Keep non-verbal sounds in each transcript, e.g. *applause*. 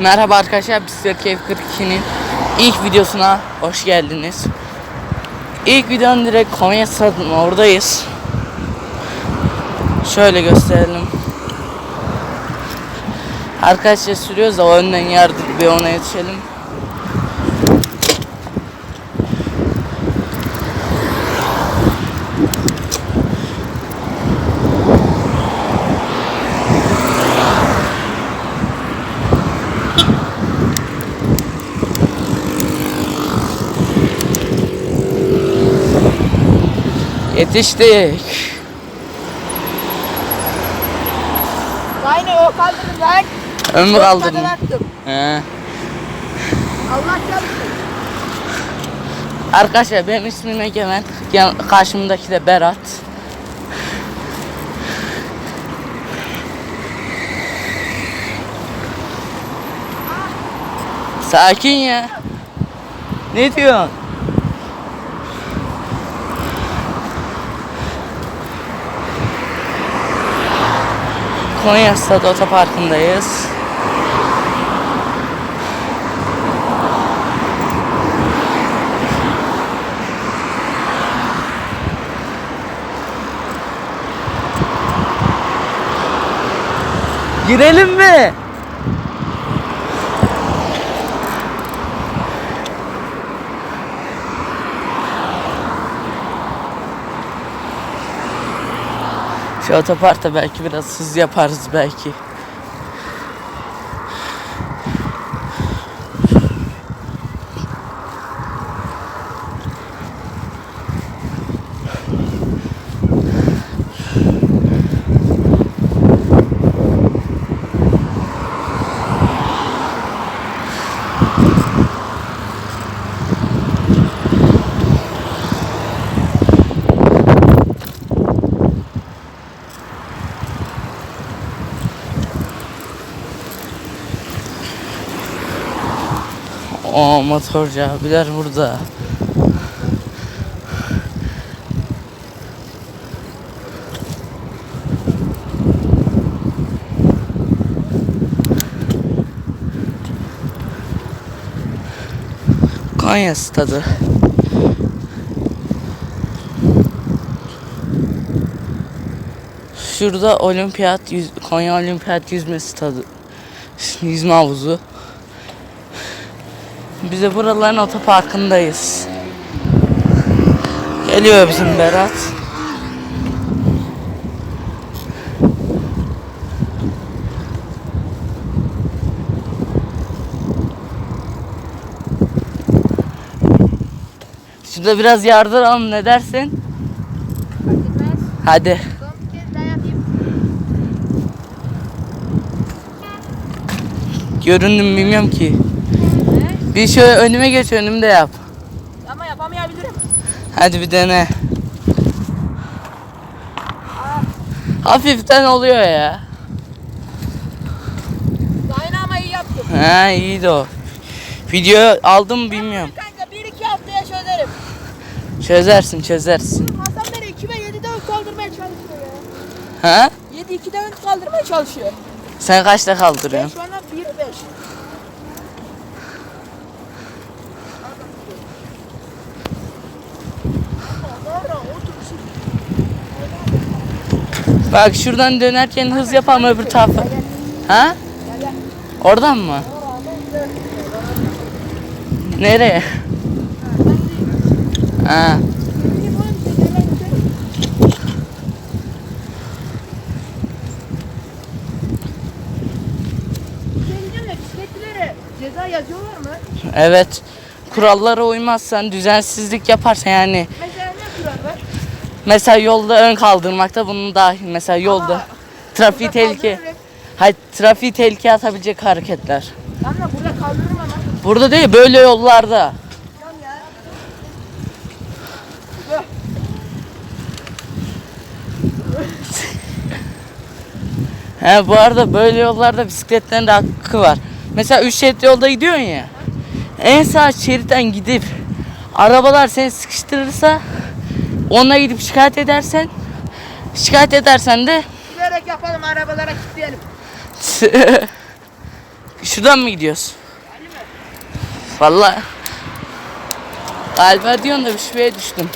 Merhaba arkadaşlar, Bisiklet Keyif 42'nin ilk videosuna hoş geldiniz. İlk videonun direkt Konya stadının oradayız. Şöyle gösterelim. Arkadaşlar sürüyoruz da o önden yardık bir ona yetişelim. Yetiştik. Aynı o lan. Kaldırdım. tane attım. He. Allah çarpsın. Arkadaşlar benim ismim Egemen. Yan- Karşımdaki de Berat. Sakin ya. Ne diyorsun? Konya Stadı Otoparkı'ndayız. Girelim mi? Şu otoparkta belki biraz hız yaparız belki. O motorcu abiler burada. Konya stadı. Şurada olimpiyat, Konya olimpiyat yüzme stadı. Yüzme havuzu. Biz de buraların otoparkındayız. Geliyor bizim Berat. Şurada biraz yardıralım ne dersin? Hadi. Göründüm bilmiyorum ki. Bir şöyle önüme geç önümde yap. Ama yapamayabilirim. Hadi bir dene. Hafiften oluyor ya. Aynı ama iyi yaptım. Ha iyiydi o. Video aldım bilmiyorum. Kanka bir iki haftaya çözerim. Çözersin çözersin. Hasan beni 2 ve 7'de ön kaldırmaya çalışıyor ya. Ha? 7 2'de ön kaldırmaya çalışıyor. Sen kaçta Ben kaldırıyorsun? şu anda 1 5. Bak şuradan dönerken hız yapalım öbür tarafa. Ha? Oradan mı? Nereye? Ha. Ceza yazıyorlar mı? Evet. Kurallara uymazsan, düzensizlik yaparsan yani Mesela ne kural var? Mesela yolda ön kaldırmakta bunun dahil. Mesela yolda Aa, trafiği tehlike. Hayır, trafiği tehlikeye atabilecek hareketler. Da burada kaldırırım ama. Burada değil, böyle yollarda. *laughs* He bu arada böyle yollarda bisikletlerin de hakkı var. Mesela üç şerit yolda gidiyorsun ya. En sağ şeritten gidip arabalar seni sıkıştırırsa onunla gidip şikayet edersen şikayet edersen de Bilerek yapalım arabalara kilitleyelim. *laughs* Şuradan mı gidiyoruz? Vallahi. Galiba diyorsun da bir şuraya düştüm.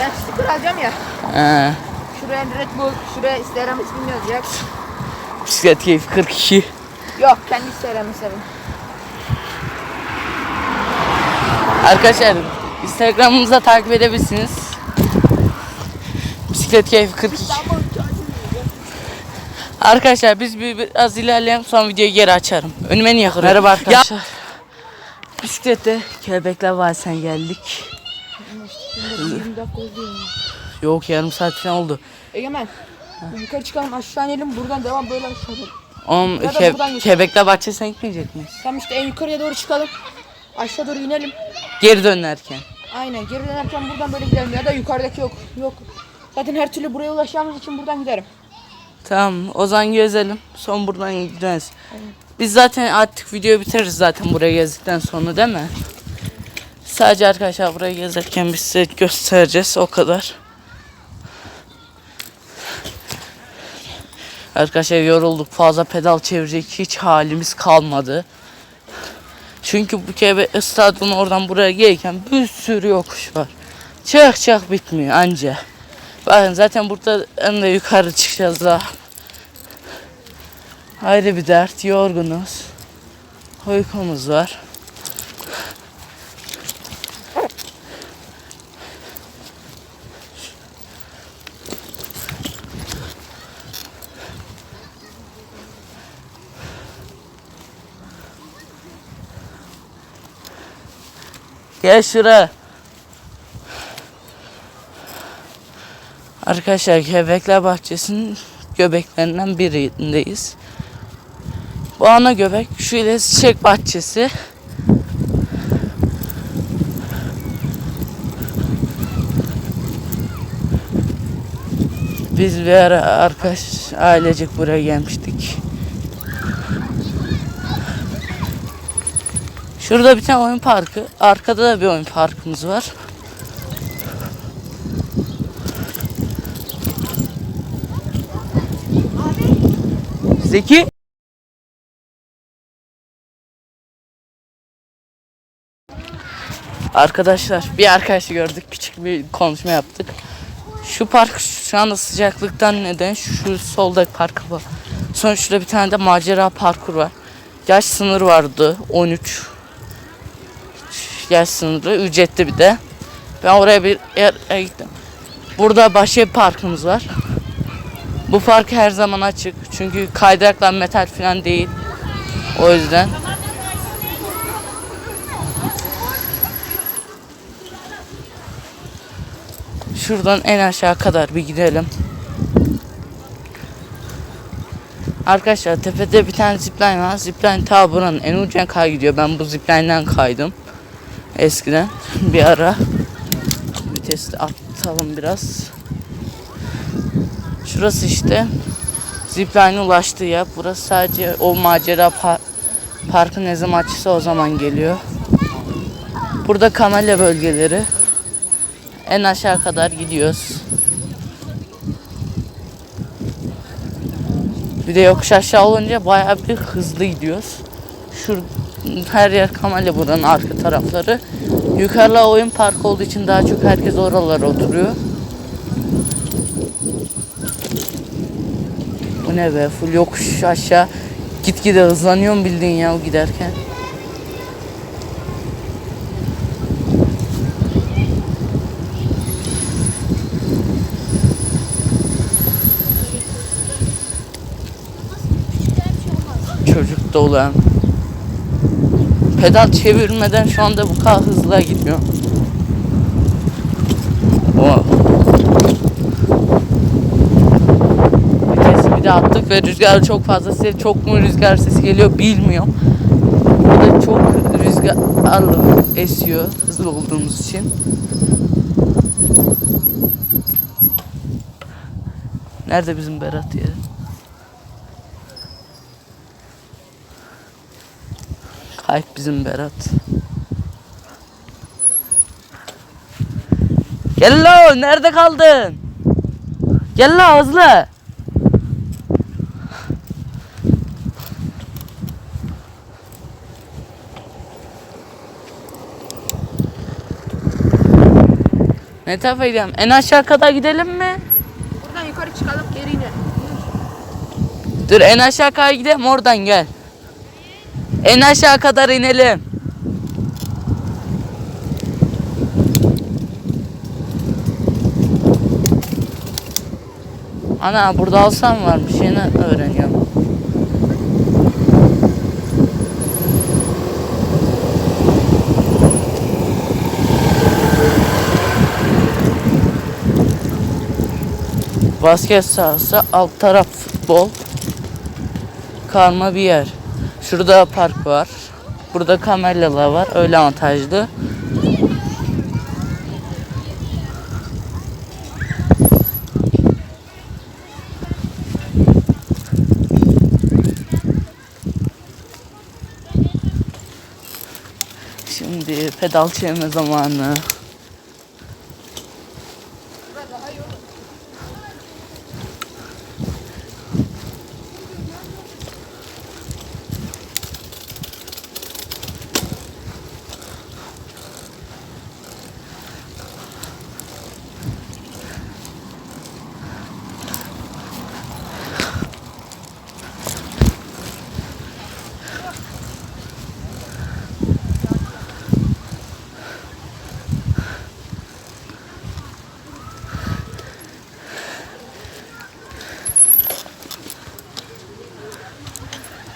Ben sticker alacağım ya. Ee, Şuraya Red Bull, şuraya Instagram ismini yazacak. Bisiklet keyfi 42. Yok kendi Instagram hesabım. Arkadaşlar Instagram'ımıza takip edebilirsiniz. Bisiklet keyfi 42. Arkadaşlar biz bir, biraz ilerleyelim sonra videoyu geri açarım. Önüme niye kırıyorum? Merhaba arkadaşlar. Bisiklette Kelebekler Vadisi'ne geldik. 20 dakika oldu. Yok yarım saat falan oldu. Egemen. Yukarı çıkalım aşağı inelim buradan devam böyle aşağı inelim. Oğlum Ya da ke buradan geçelim. Kelebekler Bahçesi'ne gitmeyecek miyiz? Tamam işte en yukarıya doğru çıkalım. Aşağı doğru inelim. Geri dönerken. Aynen geri dönerken buradan böyle gidelim ya da yukarıdaki yok. Yok. Zaten her türlü buraya ulaşacağımız için buradan giderim. Tamam o zaman gezelim. Son buradan gideceğiz. Biz zaten artık videoyu bitiririz zaten buraya gezdikten sonra değil mi? Sadece arkadaşlar burayı gezerken biz size göstereceğiz o kadar. Arkadaşlar yorulduk fazla pedal çevirecek hiç halimiz kalmadı. Çünkü bu kebe stadyumun oradan buraya gelirken bir sürü yokuş var. Çık çık bitmiyor anca. Bakın zaten burada en de yukarı çıkacağız daha. Ayrı bir dert, yorgunuz. Uykumuz var. Gel şuraya. Arkadaşlar Göbekler Bahçesi'nin göbeklerinden birindeyiz. Bu ana göbek şu ilerisi çiçek bahçesi. Biz bir ara arkadaş ailecek buraya gelmiştik. Şurada bir tane oyun parkı. Arkada da bir oyun parkımız var. Zeki. Arkadaşlar bir arkadaşı gördük küçük bir konuşma yaptık. Şu park şu anda sıcaklıktan neden şu soldaki park var. Sonra şurada bir tane de macera parkur var. Yaş sınırı vardı 13. Yaş sınırı ücretli bir de. Ben oraya bir yere gittim. Burada başka bir parkımız var. Bu park her zaman açık. Çünkü kaydıraklar metal falan değil. O yüzden. Şuradan en aşağı kadar bir gidelim. Arkadaşlar tepede bir tane zipline var. Zipline ta buranın en ucuna kadar gidiyor. Ben bu zipline'den kaydım. Eskiden bir ara. Vitesi atalım biraz. Şurası işte zipline'e ulaştığı yer. Burası sadece o macera pa- parkı ne zaman açılsa o zaman geliyor. Burada kamelya bölgeleri. En aşağı kadar gidiyoruz. Bir de yokuş aşağı olunca bayağı bir hızlı gidiyoruz. Şu her yer kamelya buranın arka tarafları. Yukarıda oyun parkı olduğu için daha çok herkes oralara oturuyor. Bu ne be full yokuş aşağı gitgide hızlanıyorum bildiğin ya o giderken. Çocuk hem. Pedal çevirmeden şu anda bu kadar gidiyor. O. Vitesi bir de attık ve rüzgar çok fazla. Size çok mu rüzgar sesi geliyor bilmiyorum. Burada çok rüzgarlı esiyor hızlı olduğumuz için. Nerede bizim Berat ya? Kayıp bizim Berat. Gel la nerede kaldın? Gel la hızlı. Ne tarafa gidelim? En aşağı kadar gidelim mi? Buradan yukarı çıkalım geri iner. Dur en aşağı kadar gidelim oradan gel. En aşağı kadar inelim. Ana burada alsam varmış yeni öğreniyorum. Basket sahası, alt taraf futbol. Karma bir yer. Şurada park var. Burada kamelyalar var. Öyle avantajlı. Şimdi pedal çevirme zamanı.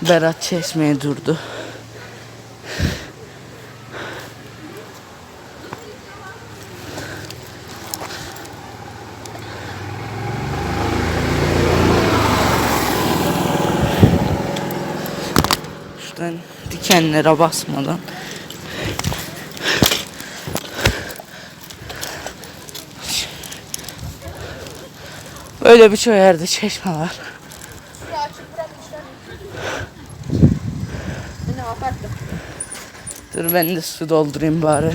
Berat çeşmeye durdu. Şuradan dikenlere basmadan. Böyle birçok yerde çeşme var. Ne yapardım? Dur ben de su doldurayım bari.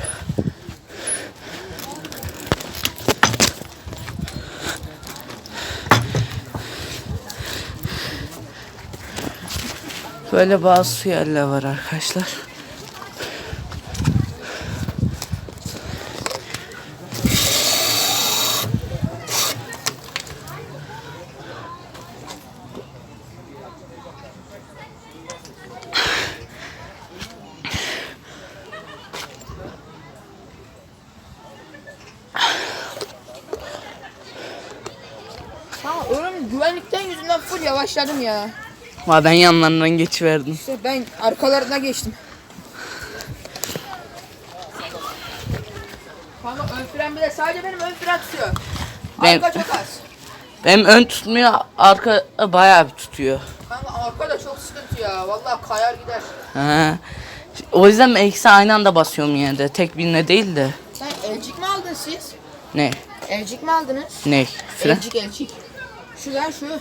Böyle bazı su yerler var arkadaşlar. Ha oğlum güvenlikten yüzünden full yavaşladım ya. Ama ben yanlarından geçiverdim. İşte ben arkalarına geçtim. Kanka ön fren bile sadece benim ön fren tutuyor. Arka çok az. Benim ön tutmuyor, arka bayağı bir tutuyor. Kanka arka da çok sıkıntı ya. Vallahi kayar gider. Ha. O yüzden ben ikisi aynı anda basıyorum yine de. Tek birine değil de. Sen elcik mi aldın siz? Ne? Elcik mi aldınız? Ne? Fren? Elcik elcik. Şu lan şu.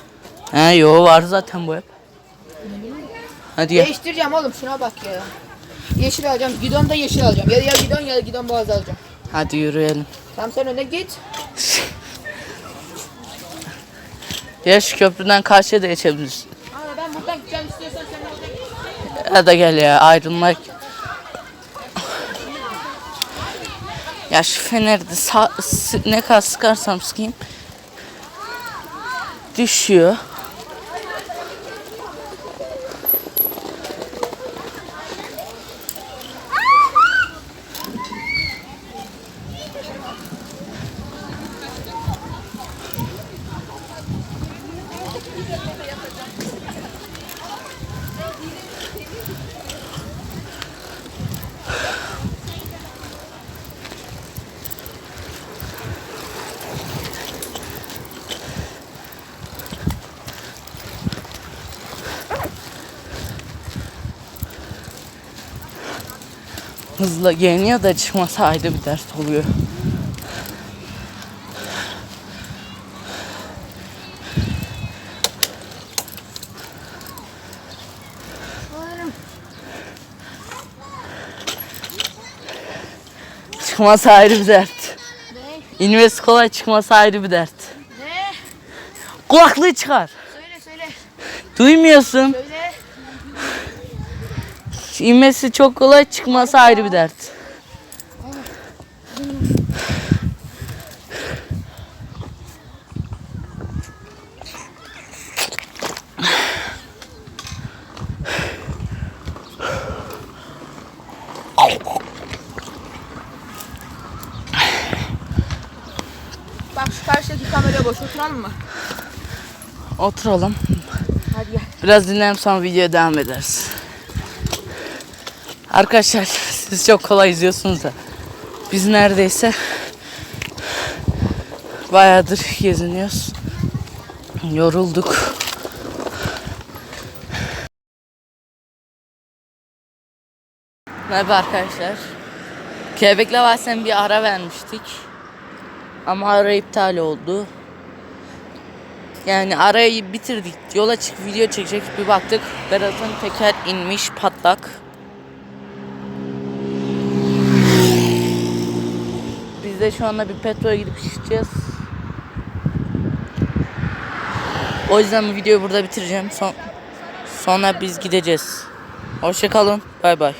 Ha yo var zaten bu hep. Hadi ya. Değiştireceğim oğlum şuna bak ya. Yeşil alacağım. Gidon da yeşil alacağım. Ya ya gidon ya gidon boğaz alacağım. Hadi yürüyelim. Tamam sen öne git. Ya şu köprüden karşıya da geçebiliriz. Ama ben buradan gideceğim istiyorsan sen de oradan git. Hadi gel ya ayrılmak. Ya şu feneri de sa- s- ne kadar sıkarsam sıkayım. Düşüyor. Hızla geliniyor da çıkması ayrı bir dert oluyor. Çıkması ayrı bir dert. Ne? Kolay çıkması ayrı bir dert. Ne? Kulaklığı çıkar. Söyle söyle. Duymuyorsun. Söyle. İnmesi çok kolay çıkması ayrı bir dert. Bak şu karşıdaki kameraya boş oturalım mı? Oturalım. Hadi gel. Biraz dinleyelim sonra videoya devam ederiz. Arkadaşlar siz çok kolay izliyorsunuz da biz neredeyse bayağıdır geziniyoruz. Yorulduk. Merhaba arkadaşlar. Kelebekle Vadisi'ne bir ara vermiştik. Ama ara iptal oldu. Yani arayı bitirdik. Yola çık video çekecek bir baktık. Berat'ın teker inmiş patlak. Biz de şu anda bir petrola gidip içeceğiz. O yüzden bu videoyu burada bitireceğim. Son, sonra biz gideceğiz. Hoşçakalın. Bay bay.